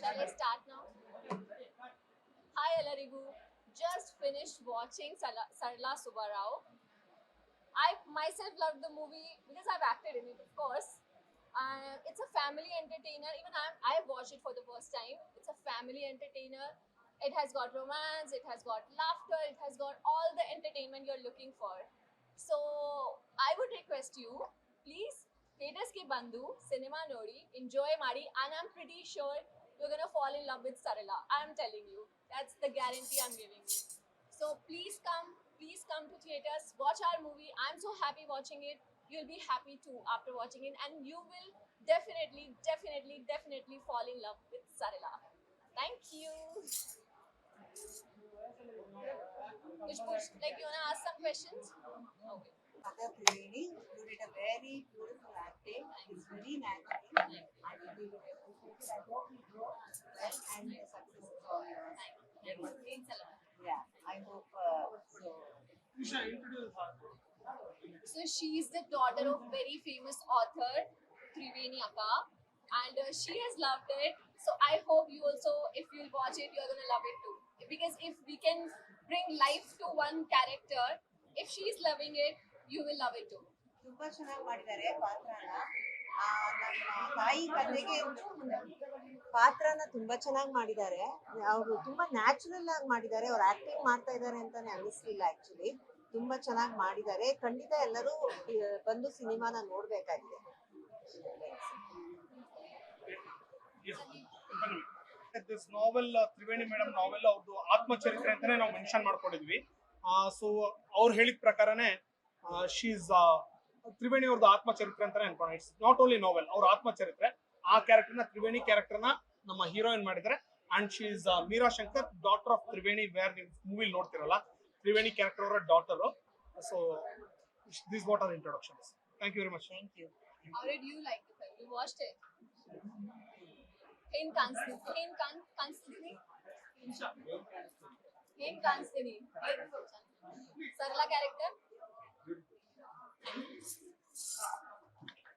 Shall I start now? Hi Alarigu. Just finished watching Sarla Subarao. I myself loved the movie because I've acted in it, of course. Uh, it's a family entertainer. Even I'm, I watched it for the first time. It's a family entertainer. It has got romance, it has got laughter, it has got all the entertainment you're looking for. So I would request you, please, theaters ki bandu, cinema Nori, enjoy Mari, and I'm pretty sure you're gonna fall in love with Sarala. I'm telling you. That's the guarantee I'm giving you. So please come, please come to theaters, watch our movie. I'm so happy watching it. You'll be happy too after watching it, and you will definitely, definitely, definitely fall in love with Sarala. Thank you. Like you wanna ask some questions? Okay. Mother you did a very beautiful acting. It's very natural. I really look appreciated. I hope you grow well and the success is all yours. Thank you. Thanks a lot. Yeah, I hope uh, so. So she's the daughter of very famous author Triveni Akka, and uh, she has loved it. So I hope you also, if you'll watch it, you're gonna love it too. Because if we can bring life to one character, if she's loving it, you will love it too. ತುಂಬಾ ಚೆನ್ನಾಗಿ ಮಾಡಿದ್ದಾರೆ ಪಾತ್ರನ ಆ, ತಾಯಿ ಕಥೆಗೆ ಪಾತ್ರನ ತುಂಬಾ ಚೆನ್ನಾಗಿ ಮಾಡಿದ್ದಾರೆ. ಅವರು ತುಂಬಾ ನ್ಯಾಚುರಲ್ ಆಗಿ ಮಾಡಿದ್ದಾರೆ. ಅವ್ರು ಆಕ್ಟಿಂಗ್ ಮಾಡ್ತಾ ಇದ್ದಾರೆ ಅಂತಾನೆ ಅನಿಸ್ಲಿಲ್ಲ ಆಕ್ಚುಲಿ ತುಂಬಾ ಚೆನ್ನಾಗಿ ಮಾಡಿದ್ದಾರೆ. ಖಂಡಿತ ಎಲ್ಲರೂ ಬಂದು ಸಿನಿಮಾನ ನೋಡ್ಬೇಕಾಗಿದೆ. This novel Triveni madam novel ಅವ್ರದ್ದು ಆತ್ಮಚರಿತ್ರೆ ಅಂತಾನೆ ನಾವು ಮೆನ್ಷನ್ ಮಾಡ್ಕೊಂಡಿದ್ವಿ. ಸೊ ಅವ್ರು ಹೇಳಿದ ಪ್ರಕಾರನೇ ಶೀಸ್ ತ್ರಿವೇಣಿ ಅವ್ರದ್ದು ಆತ್ಮಚರಿತ್ರೆ ಅಂತಾನೆ ಅನ್ಕೊಂಡು ಇಟ್ಸ್ ನಾಟ್ ಓನ್ಲಿ ನೋವೆಲ್ ಅವ್ರ ಆತ್ಮಚರಿತ್ರೆ. ಆ ಕ್ಯಾರೆಕ್ಟರ್ನ ತ್ರಿವೇಣಿ ಕ್ಯಾರೆಕ್ಟರ್ನ ನಮ್ಮ ಹೀರೋಯಿನ್ ಮಾಡಿದ್ರೆ and she is Meera Shankar daughter of Triveni where ನೀವು ಮೂವಿಲಿ ನೋಡ್ತಿರಲ್ಲ. ತ್ರಿವೇಣಿ ಕ್ಯಾರೆಕ್ಟರ್ ಅವರ daughter so this what are introduction thank you very much thank you How character.